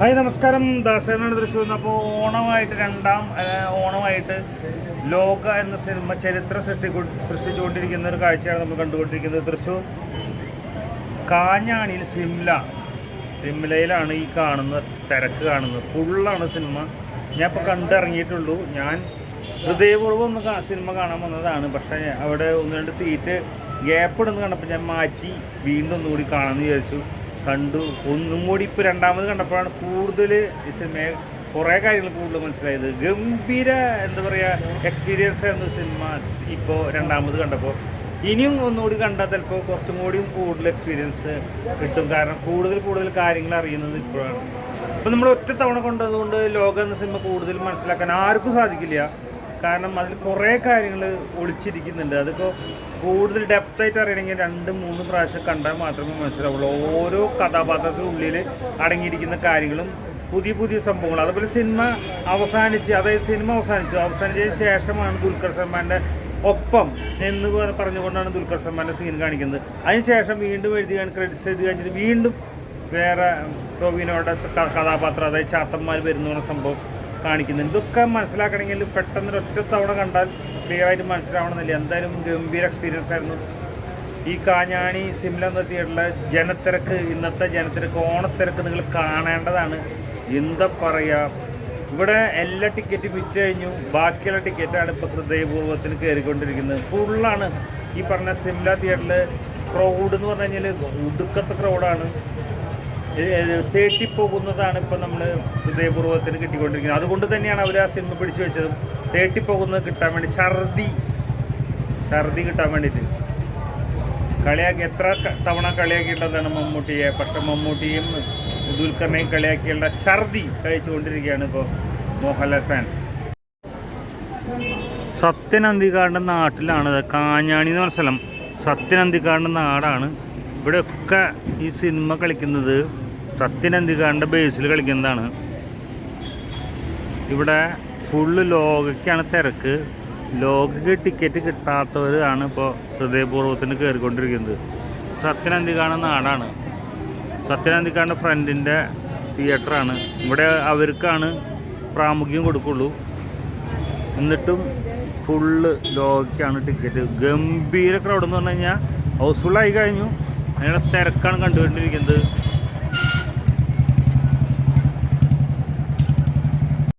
Hi നമസ്കാരം. ദാസേനാണ് തൃശ്ശൂർ അപ്പോൾ ഓണമായിട്ട് രണ്ടാം ഓണമായിട്ട് ലോക എന്ന സിനിമ ചരിത്ര സൃഷ്ടി സൃഷ്ടിച്ചുകൊണ്ടിരിക്കുന്ന ഒരു കാഴ്ചയാണ് നമ്മൾ കണ്ടുകൊണ്ടിരിക്കുന്നത്. തൃശ്ശൂർ കാഞ്ഞാണിയിൽ സിംല സിംലയിലാണ് ഈ കാണുന്ന തിരക്ക് കാണുന്നത്. ഫുള്ളാണ് സിനിമ. ഞാൻ ഇപ്പോൾ കണ്ടിറങ്ങിയിട്ടുള്ളൂ. ഞാൻ ഹൃദയപൂർവം ഒന്ന് സിനിമ കാണാൻ വന്നതാണ്. പക്ഷേ അവിടെ ഒന്ന് രണ്ട് സീറ്റ് ഗ്യാപ്പ് ഇടുന്ന കണ്ടപ്പോൾ ഞാൻ മാറ്റി വീണ്ടും ഒന്നുകൂടി കാണാമെന്ന് വിചാരിച്ചു. കണ്ടു. ഒന്നും കൂടി ഇപ്പോൾ രണ്ടാമത് കണ്ടപ്പോഴാണ് കൂടുതൽ സിനിമയെ കുറേ കാര്യങ്ങൾ കൂടുതൽ മനസ്സിലായത്. ഗംഭീര എന്താ പറയുക എക്സ്പീരിയൻസ് ആയിരുന്നു സിനിമ ഇപ്പോൾ രണ്ടാമത് കണ്ടപ്പോൾ. ഇനിയും ഒന്നുകൂടി കണ്ടാൽ ചിലപ്പോൾ കുറച്ചും കൂടിയും കൂടുതൽ എക്സ്പീരിയൻസ് കിട്ടും. കാരണം കൂടുതൽ കൂടുതൽ കാര്യങ്ങൾ അറിയുന്നത് ഇപ്പോഴാണ്. അപ്പോൾ നമ്മൾ ഒറ്റ തവണ കൊണ്ടതുകൊണ്ട് ലോകം എന്ന സിനിമ കൂടുതൽ മനസ്സിലാക്കാൻ ആർക്കും സാധിക്കില്ല. കാരണം അതിൽ കുറേ കാര്യങ്ങൾ ഒളിച്ചിരിക്കുന്നുണ്ട്. അതിപ്പോൾ കൂടുതൽ ഡെപ്തായിട്ട് അറിയണമെങ്കിൽ രണ്ട് മൂന്ന് പ്രാവശ്യം കണ്ടാൽ മാത്രമേ മനസ്സിലാവുള്ളൂ. ഓരോ കഥാപാത്രത്തിനുള്ളിൽ അടങ്ങിയിരിക്കുന്ന കാര്യങ്ങളും പുതിയ പുതിയ സംഭവങ്ങൾ അതുപോലെ സിനിമ അവസാനിച്ച് അതായത് സിനിമ അവസാനിച്ചു. അവസാനിച്ചതിന് ശേഷമാണ് ദുൽഖർ സൽമാന്റെ ഒപ്പം എന്ന് പറ- പറഞ്ഞുകൊണ്ടാണ് ദുൽഖർ സൽമാന്റെ സീൻ കാണിക്കുന്നത്. അതിനുശേഷം വീണ്ടും എഴുതി ക്രെഡിറ്റ്സ് എഴുതി കഴിഞ്ഞിട്ട് വീണ്ടും വേറെ ടോവിനോയുടെ കഥാപാത്രം അതായത് ചാത്തന്മാർ വരുന്ന സംഭവം കാണിക്കുന്നുണ്ട്. ഇതൊക്കെ മനസ്സിലാക്കണമെങ്കിൽ പെട്ടെന്ന് ഒറ്റ തവണ കണ്ടാൽ ക്ലിയർ ആയിട്ട് മനസ്സിലാവണമെന്നില്ല. എന്തായാലും ഗംഭീര എക്സ്പീരിയൻസ് ആയിരുന്നു. ഈ കാഞ്ഞാണി സിംല എന്ന തിയേറ്ററിലെ ജനത്തിരക്ക് ഇന്നത്തെ ജനത്തിരക്ക് ഓണത്തിരക്ക് നിങ്ങൾ കാണേണ്ടതാണ്. എന്താ പറയുക ഇവിടെ എല്ലാ ടിക്കറ്റും വിറ്റ് കഴിഞ്ഞു. ബാക്കിയുള്ള ടിക്കറ്റാണ് ഇപ്പോൾ ഹൃദയപൂർവത്തിന് കയറിക്കൊണ്ടിരിക്കുന്നത്. ഫുള്ളാണ് ഈ പറഞ്ഞ സിംല തിയേറ്ററിൽ ക്രൗഡ് എന്ന് പറഞ്ഞു കഴിഞ്ഞാൽ ഒടുക്കത്തെ ക്രൗഡാണ് തേട്ടിപ്പോകുന്നതാണ് ഇപ്പം നമ്മൾ ഹൃദയപൂർവത്തിന് കിട്ടിക്കൊണ്ടിരിക്കുന്നത്. അതുകൊണ്ട് തന്നെയാണ് അവർ ആ സിനിമ പിടിച്ചു വെച്ചതും. തേട്ടിപ്പോകുന്നത് കിട്ടാൻ വേണ്ടി ഛർദി. ഛർദി കിട്ടാൻ വേണ്ടിയിട്ട്. കളിയാക്കി എത്ര തവണ കളിയാക്കിയിട്ടുള്ളതാണ് മമ്മൂട്ടിയെ. പക്ഷെ മമ്മൂട്ടിയും ദുൽഖറിനെയും കളിയാക്കിയുള്ള ഛർദി കഴിച്ചുകൊണ്ടിരിക്കുകയാണ് ഇപ്പോൾ മോഹൻലാൽ ഫാൻസ് സത്യൻ അന്തിക്കാടിന്റെ നാട്ടിലാണ്. കാഞ്ഞാണി എന്ന് പറഞ്ഞ സ്ഥലം. സത്യൻ അന്തിക്കാടിന്റെ നാടാണ്. ഇവിടെയൊക്കെ ഈ സിനിമ കളിക്കുന്നത് സത്യൻ അന്തിക്കാടിന്റെ ബേസിൽ കളിക്കുന്നതാണ്. ഇവിടെ ഫുള്ള് ലോകയ്ക്കാണ് തിരക്ക്. ലോകയ്ക്ക് ടിക്കറ്റ് കിട്ടാത്തവരാണ് ഇപ്പോൾ ഹൃദയപൂർവത്തിന് കയറിക്കൊണ്ടിരിക്കുന്നത് സത്യനന്ദിക്കാണ് നാടാണ്. സത്യനന്ദിക്കാടിന്റെ ഫ്രണ്ടിന്റെ തിയേറ്ററാണ് ഇവിടെ അവർക്കാണ് പ്രാമുഖ്യം കൊടുക്കുള്ളൂ. എന്നിട്ടും ഫുള്ള് ലോകയ്ക്കാണ് ടിക്കറ്റ് ഗംഭീര ക്രൗഡ് എന്ന് പറഞ്ഞു കഴിഞ്ഞാൽ ഹൗസ്ഫുള്ളായി കഴിഞ്ഞു. അതിനുള്ള തിരക്കാണ് കണ്ടുകൊണ്ടിരിക്കുന്നത്.